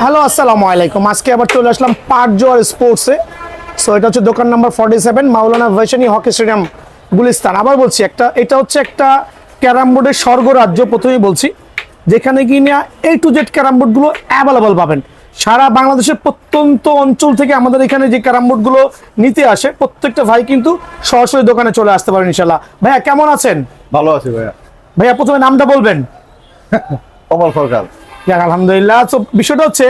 Hello আসসালামু আলাইকুম। আজকে আবার চলে আসলাম পার্ক জোয়ার স্পোর্টসে। সো এটা হচ্ছে দোকান number forty seven Maulana Bhashani hockey stadium Gulistan. আবার বলছি একটা এটা হচ্ছে একটা ক্যারাম বোর্ডের স্বর্গরাজ্য প্রথমেই বলছি। যেখানে কিনা এই টু জেড ক্যারাম বোর্ডগুলো অ্যাভেলেবল পাবেন। সারা বাংলাদেশের প্রত্যন্ত অঞ্চল থেকে আমাদের এখানে যে ক্যারাম বোর্ডগুলো নিতে আসে প্রত্যেকটা ভাই কিন্তু সরাসরি দোকানে চলে আসতে পারেন ইনশাল্লাহ ভাইয়া কেমন আছেন? ভালো আছি ভাইয়া। ভাইয়া প্রথমে নামটা বলবেন। কমল সরকার। যাক আলহামদুলিল্লাহ। তো বিষয়টা হচ্ছে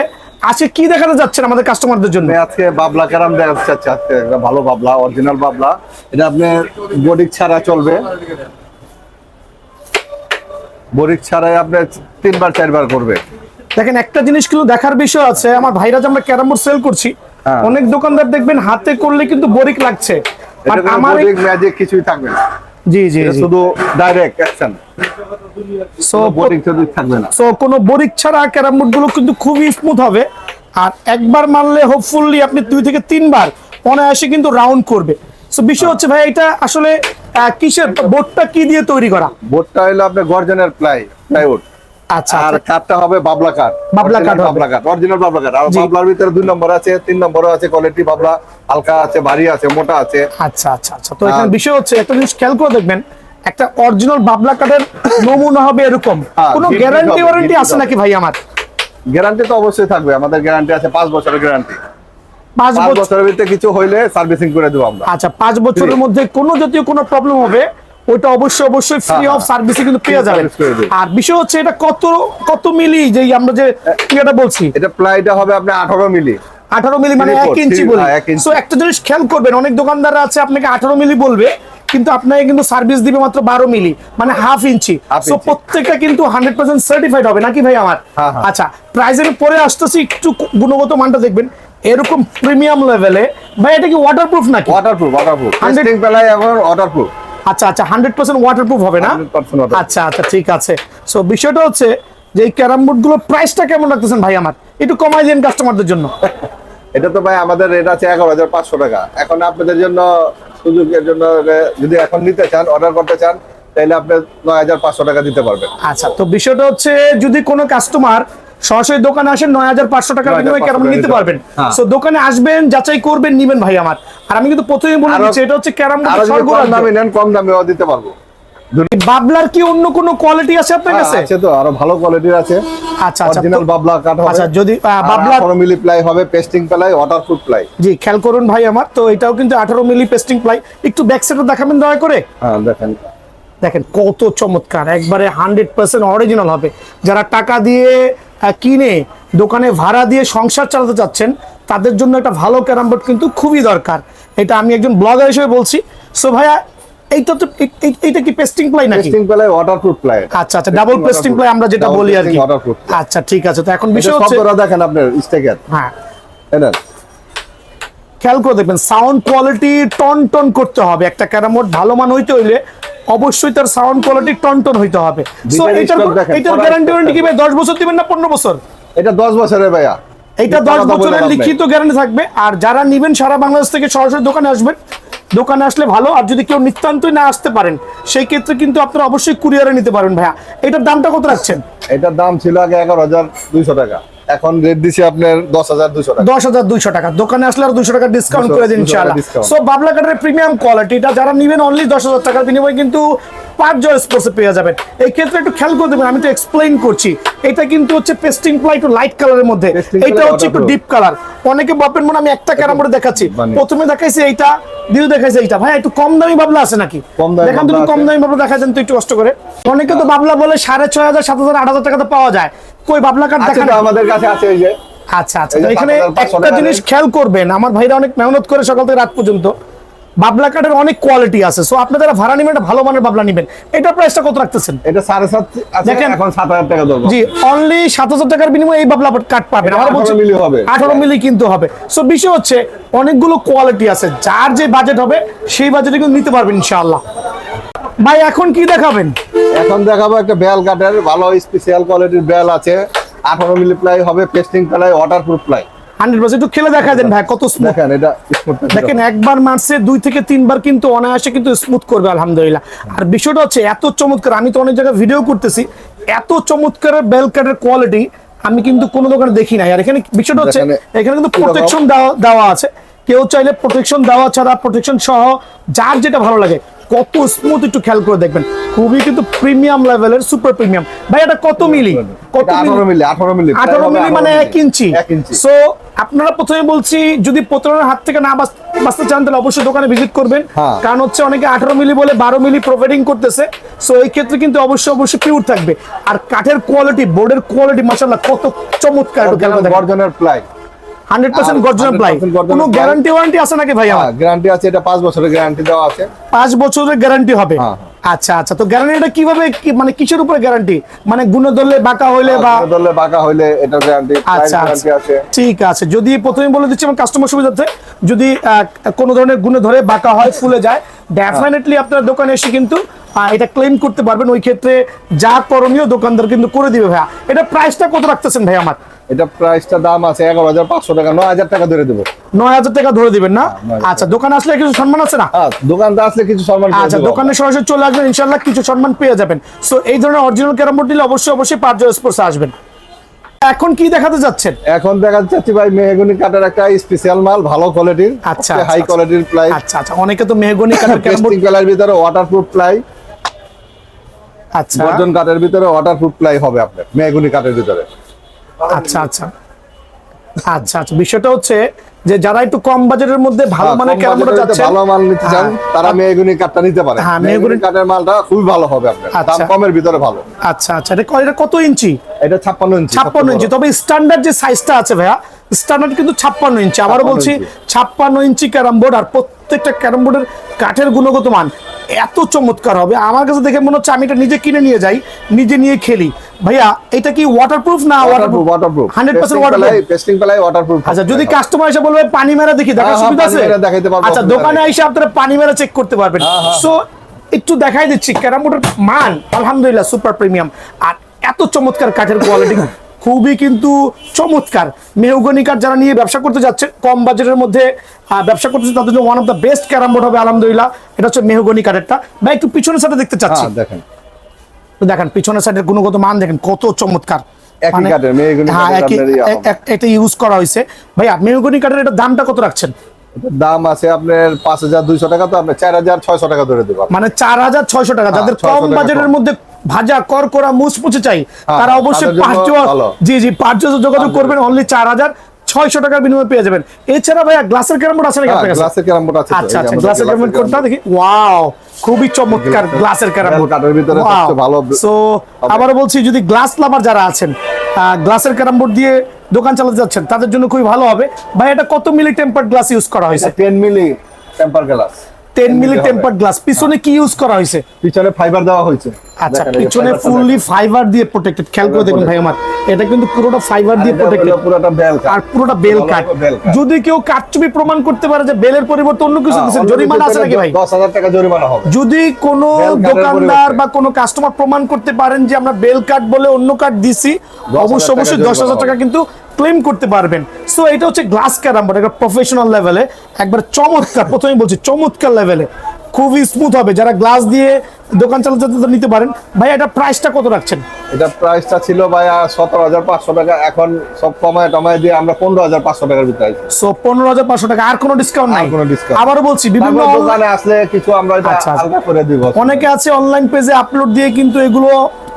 আজকে কি দেখাতে যাচ্ছেন আমাদের কাস্টমারদের জন্য? আজকে বাবলা ক্যারাম দেখাতে চাচ্ছি আজকে একটা ভালো বাবলা অরিজিনাল বাবলা। এটা বডিক ছাড়া চলবে। বডিক ছাড়াই আপনি তিনবার চারবার করবে। দেখেন একটা জিনিস কিন্তু দেখার বিষয় আছে। আমার ভাইরা যে আমরা ক্যারাম বোর্ড সেল করছি হ্যাঁ। অনেক দোকানদার দেখবেন হাতে করলে কিন্তু বরিক লাগছে। But আমার ম্যাজিক কিছুই থাকবে না। জি জি জি। শুধু ডাইরেক্ট অ্যাকশন সো কোনো বরিক ছাড়া ক্যারাম কিন্তু খুবই স্মুথ হবে। আর একবার মারলে হোপফুলি আপনি দুই থেকে তিনবার অনায়াসে কিন্তু রাউন্ড করবে। সো বিষয় হচ্ছে ভাই এটা আসলে কিসের বোর্ডটা কি দিয়ে তৈরি করা? বোর্ডটা হলো আপনার গর্জনের প্লাই প্লাইউড আচ্ছা আর আচ্ছা। কাঠটা হবে বাবলা কাঠ। বাবলা কাঠ হবে। বাবলা কাঠ অরিজিনাল বাবলা কাঠ। আর বাবলার ভিতরে দুই নম্বর আছে তিন নম্বরও আছে কোয়ালিটি বাবলা হালকা আছে ভারী আছে মোটা আছে। আচ্ছা আচ্ছা আচ্ছা। তো এখানে বিষয় হচ্ছে একটা জিনিস খেয়াল করে দেখবেন একটা অরিজিনাল বাবলা কাঠের নমুনা হবে এরকম। হ্যাঁ, কোনো গ্যারান্টি ওয়ারেন্টি আছে নাকি ভাই আমার? গ্যারান্টি তো অবশ্যই থাকবে আমাদের গ্যারান্টি আছে পাঁচ বছরের গ্যারান্টি পাঁচ বছরের ভিতরে কিছু হইলে সার্ভিসিং করে দেবো আমরা। আচ্ছা পাঁচ বছরের মধ্যে কোনো জাতীয় কোনো প্রবলেম হবে ওটা অবশ্যই অবশ্যই ফ্রি অফ। সার্ভিসে কিন্তু পেয়ে যাবেন। আর বিষয় হচ্ছে এটা কত কত মিলি যে আমরা যে ইয়েটা বলছি? এটা প্লাইটা হবে আপনার আঠারো মিলি। আঠারো মিলি মানে এক ইঞ্চি বলি। হ্যাঁ, ইঞ্চি। সো একটা জিনিস খেয়াল করবেন অনেক দোকানদার আছে আপনাকে আঠারো মিলি বলবে কিন্তু আপনাকে কিন্তু সার্ভিস দিবে মাত্র বারো মিলি মানে হাফ ইঞ্চি সো প্রত্যেকটা কিন্তু হান্ড্রেড পার্সেন্ট সার্টিফাইড হবে নাকি ভাই আমার? হ্যাঁ, হ্যাঁ। আচ্ছা প্রাইস আমি পরে আসতেছি একটু গুণগত মানটা দেখবেন। এরকম প্রিমিয়াম লেভেলে ভাই এটা কি ওয়াটারপ্রুফ নাকি? ওয়াটারপ্রুফ ওয়াটারপ্রুফ 100 টেস্টিং প্লাই এখন ওয়াটারপ্রুফ আচ্ছা আচ্ছা হান্ড্রেড পার্সেন্ট ওয়াটারপ্রুফ হবে না? 100% আচ্ছা আচ্ছা ঠিক আছে। সো বিষয়টা হচ্ছে যে এই ক্যারাম বোর্ডগুলোর প্রাইসটা কেমন রাখতেছেন ভাই আমার? একটু কমাই দিন কাস্টমারদের জন্য। এটা তো ভাই আমাদের রেট আছে এগারো হাজার পাঁচশো টাকা। এখন আপনাদের জন্য সুযোগের জন্য যদি এখন নিতে চান অর্ডার করতে চান তাহলে আপনি নয় হাজার পাঁচশো টাকা দিতে পারবেন। আচ্ছা তো বিষয়টা হচ্ছে যদি কোনো কাস্টমার সরাসরি দোকানে আসেন নয় হাজার পাঁচশো টাকার বিনিময়ে ক্যারাম নিতে পারবেন। তো সো দোকানে আসবেন যাচাই করবেন নিবেন ভাই আমার। আর আমি কিন্তু প্রথমে বলে দিচ্ছি এটা হচ্ছে ক্যারাম আরও বোর্ডের যদি কম স্বর্গরাজ্য। দামে নেন কম দামেও দিতে পারব। বাবলার কি অন্য কোনো কোয়ালিটি আছে আপনার হ্যাঁ, কাছে? আছে তো আরও ভালো কোয়ালিটির আছে। আচ্ছা আচ্ছা। অরিজিনাল বাবলা কাঠ হবে। আচ্ছা যদি বাবলা মিলি প্লাই হবে পেস্টিং প্লাই ওয়াটারপ্রুফ প্লাই জি খেয়াল করুন ভাই আমার তো এটাও কিন্তু আঠারো মিলি পেস্টিং প্লাই একটু ব্যাক সাইডে দেখাবেন দয়া করে? হ্যাঁ দেখেন। দেখেন কত চমৎকার। একবারে হান্ড্রেড পার্সেন্ট অরিজিনাল হবে। যারা টাকা দিয়ে কিনে দোকানে ভাড়া দিয়ে সংসার চালাতে চাচ্ছেন তাদের জন্য একটা ভালো ক্যারাম বোর্ড কিন্তু খুবই দরকার। এটা আমি একজন ব্লগার হিসেবে বলছি। সো ভাইয়া এইটা তো এই- এই- এইটা কি পেস্টিং প্লাই নাকি? পেস্টিং প্লাই ওয়াটারপ্রুফ প্লাই আচ্ছা আচ্ছা ডাবল পেস্টিং প্লাই আমরা যেটা বলি আর কি। আচ্ছা ঠিক আছে তো এখন বিষয় হচ্ছে শব্দটা দেখেন আপনার স্টেকের। হ্যাঁ। খেয়াল করে দেখবেন সাউন্ড কোয়ালিটি টন টন করতে হবে। একটা ক্যারামোড ভালো মান হইতে হইলে অবশ্যই তার সাউন্ড কোয়ালিটি টন টন হইতে হবে। সো এটার এটার গ্যারান্টি ওয়ারেন্টি কি ভাই 10 বছর দিবেন না 15 বছর? এটা দশ বছরের ভাইয়া। মিথ্যা 10 বছরের লিখিত গ্যারান্টি থাকবে। আর যারা নিবেন সারা বাংলাদেশ থেকে সরাসরি দোকানে আসবেন। দোকানে আসলে ভালো, আর যদি কেউ নিতান্তই না আসতে পারেন, সেই ক্ষেত্রে কিন্তু আপনারা অবশ্যই কুরিয়ারে নিতে পারেন ভাইয়া। এটার দামটা কত রাখছেন? এটার দাম ছিল আগে এগারো হাজার দুইশো টাকা। এখন রেট দিছি আপনার দশ হাজার দুইশো টাকা। দশ হাজার দুইশো টাকা। দোকানে আসলে আর টাকা ডিসকাউন্ট করে দিন ইনশাআল্লাহ। সো বাবলা কাঠের প্রিমিয়াম কোয়ালিটিটা যারা নিবেন অনলি দশ হাজার টাকার বিনিময়ে কিন্তু পাঁচ জয় স্পোর্টসে পেয়ে যাবেন। এই ক্ষেত্রে একটু খেয়াল করে দেবেন আমি তো এক্সপ্লেইন করছি। এটা কিন্তু হচ্ছে পেস্টিং প্লাই একটু লাইট কালারের মধ্যে। এটা হচ্ছে একটু ডিপ কালার অনেকে মনে আমি একটা ক্যারাম বোর্ডে দেখাচ্ছি। প্রথমে দেখাইছি এইটা দ্বিতীয় দেখাইছে এইটা। ভাই একটু কম দামি বাবলা আছে নাকি? কম দামি দেখান বাবলা কম দামি বাবলা দেখা যান তো একটু কষ্ট করে। অনেকে তো বাবলা বলে সাড়ে ছয় হাজার সাত হাজার আট হাজার টাকাতে পাওয়া যায়। কই বাবলা কাঠ আছে আমাদের কাছে আছে এই যে। আচ্ছা আচ্ছা। এখানে একটা জিনিস খেয়াল করবেন আমার ভাইরা অনেক মেহনত করে সকাল থেকে রাত পর্যন্ত। বাবলা কাঠের অনেক কোয়ালিটি আছে। সো আপনি যারা ভাড়া নেবেন ভালো মানের বাবলা নেবেন। এটা প্রাইসটা কত রাখতেছেন? এটা সাড়ে সাত আছে দেখেন। এখন সাত হাজার টাকা দেবো জি অনলি সাত হাজার টাকার বিনিময়ে এই বাবলা কাঠ পাবেন। আমার 18 বলছি মিলি হবে। আঠারো মিলি কিন্তু হবে। সো বিষয় হচ্ছে অনেকগুলো কোয়ালিটি আছে। যার যে বাজেট হবে সেই বাজেটে কিন্তু নিতে পারবেন ইনশাআল্লাহ। ভাই এখন কি দেখাবেন? এখন দেখাবো একটা বেল কাঠের ভালো স্পেশাল কোয়ালিটির বেল আছে। আঠারো মিলি প্লাই হবে pasting ply waterproof ply hundred percent. একটু খেলে দেখা দেন ভাই কত স্মুথ দেখেন এটা দেখেন একবার মারছে দুই থেকে তিনবার কিন্তু অনায়াসে কিন্তু স্মুথ করবে আলহামদুলিল্লাহ। আর বিষয়টা হচ্ছে এত চমৎকার আমি তো অনেক জায়গায় ভিডিও করতেছি এত চমৎকার বেল কাটের কোয়ালিটি আমি কিন্তু কোনো দোকানে দেখি নাই। আর এখানে বিষয়টা হচ্ছে এখানে কিন্তু? প্রোটেকশন দেওয়া দেওয়া আছে। কেউ চাইলে প্রোটেকশন দেওয়া ছাড়া প্রোটেকশন সহ যার যেটা ভালো লাগে কত স্মুথ একটু খেয়াল করে দেখবেন। খুবই কিন্তু প্রিমিয়াম লেভেলের সুপার প্রিমিয়াম ভাই এটা কত মিলি? কত মিলি? 18 মিলি 18 মিলি আঠারো মিলি মানে 18 এক ইঞ্চি। সো আপনারা প্রথমে বলছি যদি প্রতারণার হাত থেকে না বাঁচ- বাঁচতে চান তাহলে অবশ্যই দোকানে ভিজিট করবেন। হ্যাঁ। কারণ হচ্ছে অনেকে আঠারো মিলি বলে বারো মিলি প্রোভাইডিং করতেছে। সো এই ক্ষেত্রে কিন্তু অবশ্যই অবশ্যই পিওর থাকবে। আর কাঠের কোয়ালিটি বোর্ডের কোয়ালিটি মাসাল্লাহ কত চমৎকার গর্জনের প্লাই। হান্ড্রেড পার্সেন্ট আর প্লাই কোনো গ্যারান্টি ওয়ারেন্টি আছে নাকি ভাই আমার? গ্যারান্টি আছে এটা 5 বছরের গ্যারান্টি দেওয়া আছে। পাঁচ বছরের গ্যারান্টি হবে? হ্যাঁ। আচ্ছা আচ্ছা তো গ্যারান্টিটা কীভাবে মানে কিসের উপরে গ্যারান্টি মানে গুণ ধরলে বাঁকা হইলে বা ধরলে বাঁকা হইলে এটার গ্যারান্টি আচ্ছা আচ্ছা। আছে। ঠিক আছে যদি প্রথমে বলে দিচ্ছি আমার কাস্টমার সুবিধার্থে যদি কোনো ধরনের গুণে ধরে বাঁকা হয় ফুলে যায় ডেফিনেটলি আপনার দোকানে এসে কিন্তু এটা ক্লেম করতে পারবেন। ওই ক্ষেত্রে যা করণীয় দোকানদার কিন্তু করে দিবে ভাইয়া। এটা প্রাইসটা কত রাখতেছেন ভাই আমার? এটা প্রাইসটা দাম আছে 11500 টাকা 9000 টাকা ধরে দেবো। নয় হাজার টাকা ধরে দিবেন না? হ্যাঁ, নয় হাজার আচ্ছা দোকানে আসলে কিছু সম্মান আছে না? হ্যাঁ দোকানটা আসলে কিছু সম্মান আচ্ছা দোকানে সরাসরি চলে আসবেন ইনশাল্লাহ কিছু সম্মান পেয়ে যাবেন। সো এই ধরনের অরিজিনাল ক্যারাম বোর্ড নিলে অবশ্যই অবশ্যই পাঁচ স্পোর্টস আসবেন। এখন কি দেখাতে যাচ্ছেন? এখন দেখা যাচ্ছে ভাই মেহগুনি কাঠের একটা স্পেশাল মাল ভালো কোয়ালিটির আচ্ছা, হাই আচ্ছা, কোয়ালিটির প্লাই। আচ্ছা আচ্ছা অনেকে তো মেহগনি কাঠের ক্যারাম বোর্ড ভিতরে ওয়াটারপ্রুফ প্লাই। আচ্ছা। গর্জন কাঠের ভিতরে ওয়াটারপ্রুফ প্লাই হবে আপনার মেহগুনি কাঠের ভিতরে। আচ্ছা আচ্ছা। আচ্ছা আচ্ছা। বিষয়টা হচ্ছে যে যারা একটু কম বাজেটের মধ্যে ভালো হ্যাঁ, মানে যাচ্ছে ভালো মাল নিতে চান তারা মেহগুনি কাঠটা নিতে পারে। হ্যাঁ, মেহগুনি মেহগনি- কাঠের মালটা খুবই ভালো হবে আপনার। দাম আচ্ছা। কমের ভিতরে ভালো। আচ্ছা আচ্ছা। এটা এটা কত ইঞ্চি? এটা 56 ইঞ্চি ছাপ্পান্ন ইঞ্চি। তবে স্ট্যান্ডার্ড যে সাইজটা আছে ভাইয়া স্ট্যান্ডার্ড কিন্তু ছাপ্পান্ন ইঞ্চি। আবার বলছি ইঞ্চি। ছাপ্পান্ন ইঞ্চি ক্যারাম বোর্ড আর প্রত্যেকটা ক্যারাম বোর্ডের কাঠের গুণগত মান এত চমৎকার হবে। আমার কাছে দেখে মনে হচ্ছে আমি এটা নিজে কিনে নিয়ে যাই নিজে নিয়ে খেলি। ভাইয়া এটা কি ওয়াটারপ্রুফ না waterproof waterproof 100% waterproof? Pasting ply waterproof আচ্ছা যদি কাস্টমার এসে বলবে পানি মেরা দেখি দেখার হ্যাঁ, সুবিধা আছে? মেরে দেখাইতে পারব, আচ্ছা দোকানে এসে আপনারা পানি মেরা চেক করতে পারবেন। হ্যাঁ, হ্যাঁ। সো একটু দেখাই দিচ্ছি ক্যারাম বোর্ডের মান আলহামদুলিল্লাহ সুপার প্রিমিয়াম আর এত চমৎকার কাঠের কোয়ালিটি খুবই কিন্তু চমৎকার। মেহগনি কাঠ যারা নিয়ে ব্যবসা করতে যাচ্ছে কম বাজেটের মধ্যে ব্যবসা করতে তাদের জন্য one of the best carrom board হবে আলহামদুলিল্লাহ। এটা হচ্ছে মেহগনি কাঠেরটা বা একটু পিছনের সাথে দেখতে চাচ্ছি। হ্যাঁ দেখেন। দেখেন পিছনের সাইডের গুণগত মান দেখেন কত চমৎকার। মানে- হ্যাঁ এটা ইউজ করা হয়েছে। ভাইয়া মেহগনি কাঠের এটা দামটা কত রাখছেন? দাম আছে আপনার পাঁচ হাজার দুইশো টাকা তো আপনার চার হাজার ছয়শো টাকা ধরে দেবো। মানে চার হাজার ছয়শো টাকা। যাদের 600 কম বাজেটের মধ্যে ভাজা কর করা মুচমুচে চাই। হ্যাঁ, তারা অবশ্যই তাদের পাঁচ জি জি পাঁচ যোগাযোগ করবেন অনলি চার হাজার ছয়শো টাকার বিনিময়ে পেয়ে যাবেন। এছাড়া ভাইয়া গ্লাসের ক্যারাম বোর্ড আছে নাকি আপনার কাছে? গ্লাসের ক্যারাম বোর্ড আছে আচ্ছা আচ্ছা গ্লাসের ক্যারাম বোর্ড কোনটা দেখি। ওয়াও খুবই চমৎকার গ্লাসের ক্যারাম বোর্ড ভিতরে সবচেয়ে ভালো সো আবার বলছি যদি গ্লাস লাভার যারা আছেন গ্লাসের ক্যারাম বোর্ড দিয়ে দোকান চালাতে যাচ্ছেন তাদের জন্য খুবই ভালো হবে। ভাই এটা কত মিলি টেম্পার গ্লাস ইউজ করা হয়েছে? Ten milli temper glass milli temper glass পিছনে কি ইউজ করা হয়েছে? পিছনে ফাইবার দেওয়া হয়েছে। আচ্ছা পিছনে ফুললি ফাইবার দিয়ে প্রোটেক্টেড খেয়াল করে দেখুন ভাই আমার। এটা কিন্তু পুরোটা ফাইবার দিয়ে প্রোটেক্টেড পুরোটা বেল আর পুরোটা বেল কাট যদি কেউ কাটচুপি প্রমাণ করতে পারে যে বেলের পরিবর্তে অন্য কিছু হ্যাঁ, দিচ্ছেন জরিমানা আছে নাকি ভাই? দশ হাজার টাকা জরিমানা হবে। যদি কোনো দোকানদার বা কোনো কাস্টমার প্রমাণ করতে পারেন যে আমরা বেল কাট বলে অন্য কাট দিছি অবশ্যই অবশ্যই দশ হাজার জরিমানা টাকা কিন্তু ক্লেম করতে পারবেন। সো এটা হচ্ছে গ্লাস ক্যারাম বোর্ড একটা প্রফেশনাল লেভেলে একবার চমৎকার প্রথমেই বলছি চমৎকার লেভেলে খুবই স্মুথ হবে। যারা গ্লাস দিয়ে দোকান চালাতে চালাতে নিতে পারেন। ভাই এটা প্রাইসটা কত রাখছেন? এটা প্রাইসটা ছিল ভাই সতেরো হাজার পাঁচশো টাকা। এখন সব কমায় টমায় দিয়ে আমরা পনেরো হাজার পাঁচশো টাকার ভিতরে আছি। সো পনেরো হাজার পাঁচশো টাকা। আর কোনো ডিসকাউন্ট নাই। কোনো discount আবারও বলছি বিভিন্ন দোকানে আসলে কিছু আমরা এটা আচ্ছা, আচ্ছা। হালকা করে দিব। অনেকে আছে অনলাইন পেজে আপলোড দিয়ে কিন্তু এগুলো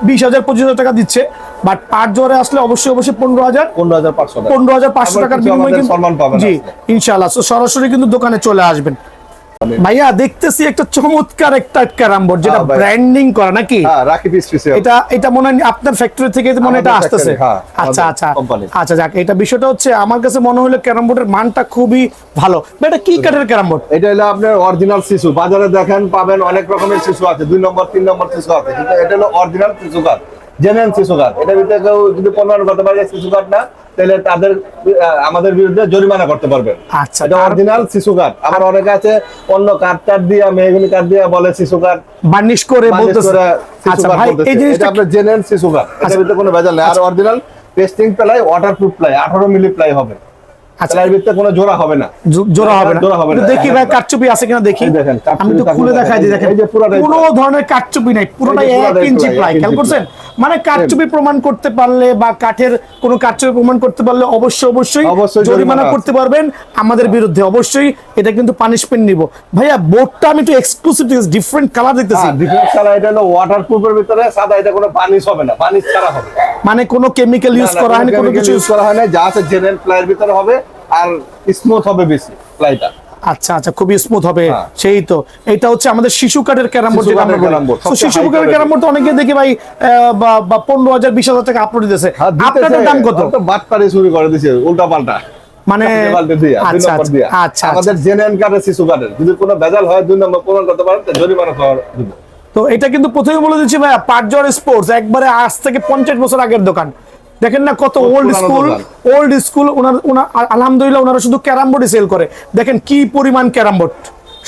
বিশ হাজার পঁচিশ হাজার টাকা দিচ্ছে। বাট পাঁচ জোরে আসলে অবশ্যই অবশ্যই পনেরো হাজার। পনেরো হাজার পাঁচশো পনেরো হাজার পাঁচশো টাকার বিনিময়ে কিন্তু জি ইনশাল্লাহ সরাসরি কিন্তু দোকানে চলে আসবেন। ভাইয়া দেখতেছি একটা চমৎকার একটা ক্যারাম বোর্ড যেটা ব্র্যান্ডিং করা নাকি? হ্যাঁ এটা এটা মনে হয় আপনার ফ্যাক্টরি থেকে মনে এটা আসতেছে। হ্যাঁ, আচ্ছা আচ্ছা। আচ্ছা যাক এটা বিষয়টা হচ্ছে আমার কাছে মনে হলো ক্যারাম বোর্ডের মানটা খুবই ভালো। এটা কি কাঠের ক্যারাম বোর্ড এটা হলো আপনার অরিজিনাল শিশু বাজারে দেখেন পাবেন অনেক রকমের শিশু আছে। দুই নম্বর তিন নম্বর শিশু আছে। কিন্তু এটা হলো অরিজিনাল শিশু কার্ড জেনুইন শিশু কার্ড। এটার ভিতরে কেউ যদি প্রমাণ করতে পারে শিশু কার্ড না তাহলে তাদের আমাদের বিরুদ্ধে জরিমানা করতে পারবে। আচ্ছা, এটা অরিজিনাল শিশু কার্ড। আবার অনেকে আছে অন্য কার্ড টার্ড দিয়ে কার্ড দিয়ে বলে শিশু কার্ড। বার্নিশ করে বলতেছে। আচ্ছা ভাই এই জিনিসটা আপনার জেনুইন শিশু কার্ড। আচ্ছা। এটার ভিতরে কোনো ভেজাল নেই। আর original testing ply waterproof ply আঠারো মিলি প্লাই হবে। আচ্ছা। ভিতরে কোনো জোড়া হবে না। জোড়া হবে না। জোড়া হবে না। দেখি ভাই। কাটচুপি আছে কিনা দেখি। আমি তো খুলে দেখাই দিই দেখেন। এই যে পুরোটাই কোনো ধরনের কাটচুপি নাই পুরোটাই এক ইঞ্চি প্লাই খেয়াল করছেন? মানে কারচুপি প্রমাণ করতে পারলে বা কাঠের কোনো কারচুপি প্রমাণ করতে পারলে অবশ্যই অবশ্যই জরিমানা করতে পারবেন। আমাদের বিরুদ্ধে অবশ্যই এটা কিন্তু পানিশমেন্ট নিব। ভাইয়া বোর্ডটা আমি একটু এক্সক্লুসিভ ডিফারেন্ট কালার দেখতেছি। ডিফারেন্স কালার এটা হলো ওয়াটার প্রুফের ভিতরে সাদা এটা কোনো পানিশ হবে না পানিশ ছাড়া হবে। মানে কোনো কেমিক্যাল ইউজ করা হয়নি কোনো কিছু ইউজ করা হয় না যা আছে জেনারেল প্লাইয়ের ভিতরে হবে আর স্মুথ হবে বেশি প্লাইটা আচ্ছা আচ্ছা খুবই স্মুথ হবে। হ্যাঁ। সেই তো। এটা হচ্ছে আমাদের শিশু কাঠের ক্যারাম বোর্ড যেটা আমরা কাঠের বলি। তো শিশু high কাঠের ক্যারাম বোর্ড তো অনেকে দেখি ভাই বা- পনেরো হাজার বিশ হাজার টাকা আপলোড দিতেছে। হ্যাঁ, আপনাদের দাম কত? বাটপারি শুরু করে দিছে উল্টা পাল্টা মানে আচ্ছা। আচ্ছা আচ্ছা। আমাদের জেনুইন কার্ডের শিশু কার্ডের যদি কোনো ভেজাল হয় দুই নম্বর প্রমাণ করতে পারেন তো জরিমানা খাওয়ার দিব। তো এটা কিন্তু প্রথমে বলে দিচ্ছি ভাইয়া পাটজর স্পোর্টস একবারে আজ থেকে পঞ্চাশ বছর আগের দোকান। দেখেন না কত old school old school owner owner আলহামদুলিল্লাহ ওনারা শুধু ক্যারাম বোর্ডে সেল করে। দেখেন কি পরিমাণ ক্যারাম বোর্ড।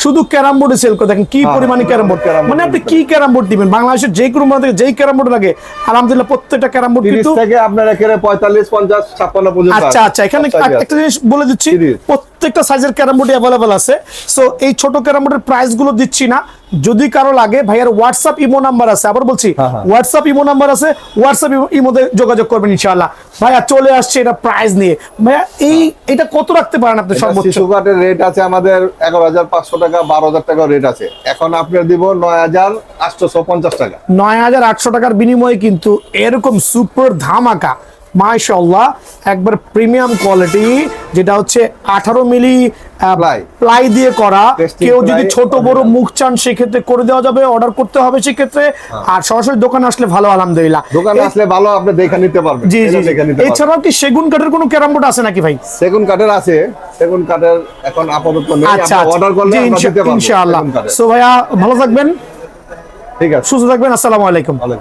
শুধু ক্যারাম বোর্ডে সেল করে। দেখেন কি হ্যাঁ, পরিমাণে ক্যারাম বোর্ড। মানে আপনি কি ক্যারাম বোর্ড দিবেন? বাংলাদেশের যে কোনো থেকে যেই ক্যারাম বোর্ড লাগে আলহামদুলিল্লাহ প্রত্যেকটা ক্যারাম বোর্ড কিন্তু থেকে আপনার এখানে পঁয়তাল্লিশ পঞ্চাশ ছাপ্পান্ন পর্যন্ত আচ্ছা আচ্ছা এখানে একটা জিনিস বলে দিচ্ছি। প্রত্যেকটা সাইজের ক্যারাম বোর্ড অ্যাভেলেবল আছে। সো এই ছোট ক্যারাম বোর্ডের প্রাইসগুলো দিচ্ছি না। যদি কারও লাগে ভাইয়ার হোয়াটসঅ্যাপ ইমো নাম্বার আছে। আবার বলছি হ্যাঁ, হ্যাঁ। হোয়াটসঅ্যাপ ইমো নাম্বার আছে হোয়াটসঅ্যাপ ইমোতে যোগাযোগ করবেন ইনশাআল্লাহ। ভাইয়া চলে আসছে এটা প্রাইস নিয়ে। ভাইয়া এই এটা কত রাখতে পারেন আপনি সর্বোচ্চ? কার্ডের রেট আছে আমাদের এগারো হাজার পাঁচশো টাকা বারো হাজার টাকা রেট আছে। এখন আপনার দিব নয় হাজার আটশোশো পঞ্চাশ টাকা। নয় হাজার আটশো টাকার বিনিময়ে কিন্তু এরকম সুপার ধামাকা মাশাল্লাহ একবার প্রিমিয়াম কোয়ালিটি যেটা হচ্ছে আঠারো মিলি। প্লাই। দিয়ে করা। কেউ যদি ছোট বড় মুখ চান সেক্ষেত্রে করে দেওয়া যাবে অর্ডার করতে হবে সেক্ষেত্রে। আর সরাসরি দোকানে আসলে ভালো আলহামদুলিল্লাহ। হ্যাঁ। দোকানে আসলে ভালো আপনি দেখে নিতে পারবেন। জি জি এছাড়াও কি সেগুন কাঠের কোনো ক্যারাম বোর্ড আছে নাকি ভাই? সেগুন কাঠের আছে। সেগুন কাঠের এখন আপাতত নেই। আচ্ছা অর্ডার করলে আমরা দিতে পারব ইনশাআল্লাহ। সো ভাইয়া ভালো থাকবেন। ঠিক আছে। সুস্থ থাকবেন আসসালামু আলাইকুম। ভালো